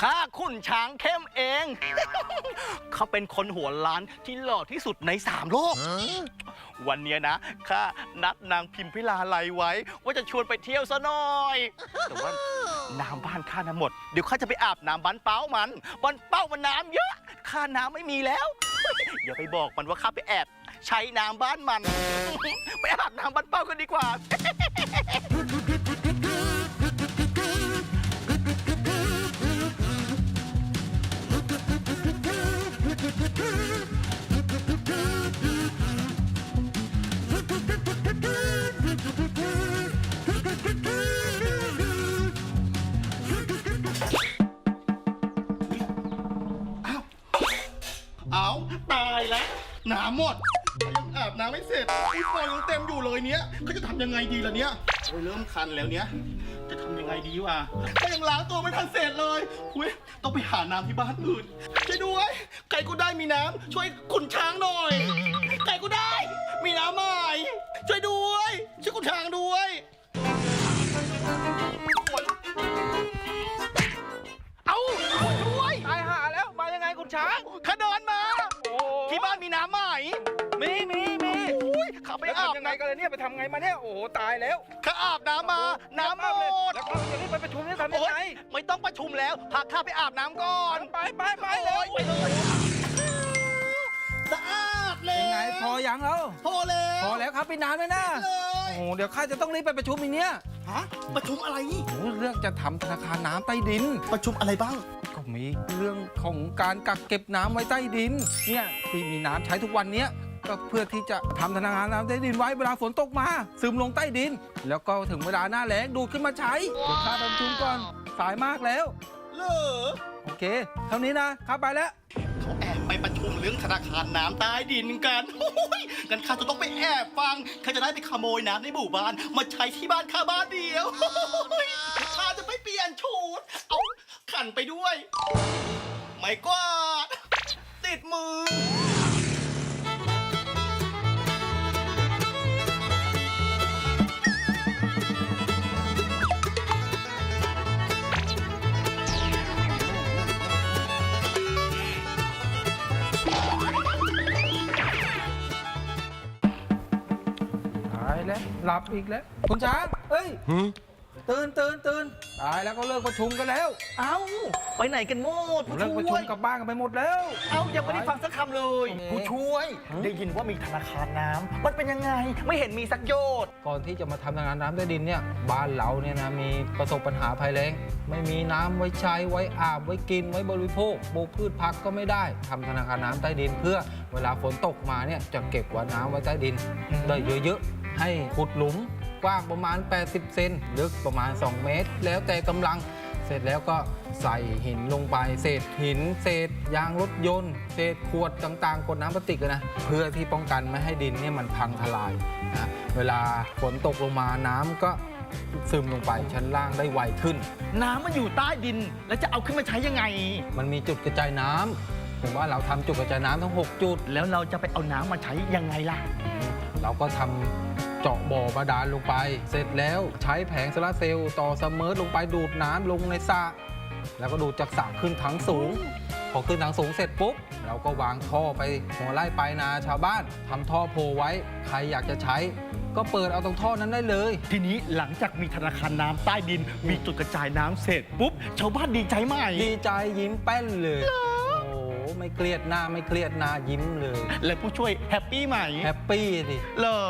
ข้าคุณช้างเข้มเอง เขาเป็นคนหัวล้านที่หล่อที่สุดในสามโลก วันเนี้ยนะข้านัดนางพิมพิลาไลไว้ ว่าจะชวนไปเที่ยวซะหน่อย แต่ว่าน้ำบ้านข้าน้ำหมด เดี๋ยวข้าจะไปอาบน้ำบ้านเป้ามันบ้านเป้ามันน้ำเยอะข้าน้ำไม่มีแล้ว อย่าไปบอกมันว่าข้าไปแอบใช้น้ำบ้านมัน ไปอาบน้ำบ้านเป้ากันดีกว่า เอาตายแล้วน้ำหมดยังอาบน้ำไม่เสร็จอุ้ยฟอยยังเต็มอยู่เลยเนี้ยเขาจะทำยังไงดีล่ะเนี้ยโอ้ยเริ่มคันแล้วเนี้ยจะทำยังไงดีวะก็ยังล้างตัวไม่ทันเสร็จเลยอุ้ยต้องไปหาน้ำที่บ้านอื่นช่วยด้วยใครก็ได้มีน้ำช่วยขุนช้างหน่อยใครก็ได้ มีน้ำใหม่ช่วยด้วยช่วยขุนช้างด้วย ไหมมีมีมีอุ้ยข้าไปไปอาอาบบยังไงกันเลยเนี่ยไปทำไงมาเนี่ยโอ้โหตายแล้วข้าอาบน้ำมาน้ำหมดแล้วเขาจะรีบไปประชุมนี่ทำยังโอ๊ยไงไม่ต้องประชุมแล้วพาข้าไปอาบน้ำก่อนไปไปไปเร็วโอ๊ยไปเลยสะอาดเลยเป็นไงพอยังแล้ว พอแล้วพอแล้วครับไปนานไหมนะ เลยโอ้เดี๋ยวข้าจะต้องรีบไปประชุมอีกเนี้ยฮะประชุมอะไรโอ้เรื่องจะทำธนาคารน้ำใต้ดิน ประชุมอะไรบ้าง ก็มีเรื่องของการกักเก็บน้ำไว้ใต้ดิน เนี่ยที่มีน้ำใช้ทุกวันเนี้ยก็เพื่อที่จะทำธนาคารน้ำใต้ดินไว้เวลาฝนตกมา ซึมลงใต้ดิน แล้วก็ถึงเวลาหน้าแล้งดูดขึ้นมาใช้เดี๋ยวข้าไปประชุมก่อนสายมากแล้ว เหรอโอเค เท่านี้นะข้าไปแล้ว เขาแอบไปประชุมเรื่องธนาคารน้ำใต้ดินกันโอ้ยกันข้าจะต้องไปแอบฟังข้าจะได้ไปขโมยน้ำในหมู่บ้าน มาใช้ที่บ้านข้าบ้านเดียวโอ้ยข้าจะไปเปลี่ยนชุด เอา ขันไปด้วย ไม่กวาดติดมือ ตายแล้วหลับอีกแล้ว คุณช้างเอ้ย ตื่นตื่นตื่นตายแล้วก็เลิกประชุมกันแล้ว เอ้า ไปไหนกันหมดผู้เลิกประช่ชุวมยกลับบ้านกันไปหมดแล้ว เอ้ายังไม่ได้ฟังสักคำเลยเอ๊ะผู้ช่วยฮะได้ยินว่ามีธนาคารน้ำมันเป็นยังไง ไม่เห็นมีสักโยชน์ก่อนที่จะมาทำธนาคารน้ำใต้ดินเนี่ยบ้านเราเนี่ยนะมีประสบปัญหาภัยแล้ง ไม่มีน้ำไว้ใช้ไว้อาบไว้กินไว้บริโภคปลูกพืชผักก็ไม่ได้ทำธนาคารน้ำใต้ดิน เพื่อเวลาฝนตกมาเนี่ยจะเก็บไว้น้ำไว้ใต้ดินอืมได้เยอะๆให้ขุดหลุม กว้างประมาณ 80 เซนลึกประมาณ 2 เมตร แล้วแต่กำลังเสร็จแล้วก็ใส่หินลงไป เศษหิน เศษยางรถยนต์ เศษขวดต่างๆกดน้ำพลาสติกอะนะเพื่อที่ป้องกันไม่ให้ดินเนี่ยมันพังทลายนะเวลาฝนตกลงมาน้ำก็ซึมลงไปชั้นล่างได้ไวขึ้น น้ำมันอยู่ใต้ดิน แล้วจะเอาขึ้นมาใช้ยังไง มันมีจุดกระจายน้ำผมว่าเราทำจุดกระจายน้ำทั้ง 6 จุด แล้วเราจะไปเอาน้ำมาใช้ยังไงล่ะ เราก็ทำ เจาะบ่อบาดาลลงไป เสร็จแล้วใช้แผงโซลาร์เซลล์ต่อเสมอลงไปดูดน้ำลงในสระแล้วก็ดูดจากสระขึ้นถังสูง พอขึ้นถังสูงเสร็จปุ๊บ เราก็วางท่อไปหัวไร่ปลายนาชาวบ้านทำท่อโพไว้ ใครอยากจะใช้ ก็เปิดเอาตรงท่อนั้นได้เลย ทีนี้หลังจากมีธนาคารน้ำใต้ดิน มีจุดกระจายน้ำเสร็จปุ๊บ ชาวบ้านดีใจไหมดีใจยิ้มแป้นเลย โอ้โหไม่เครียดหน้าไม่เครียดหน้ายิ้มเลย และผู้ช่วยแฮปปี้ไหมแฮปปี้ดิเหรอ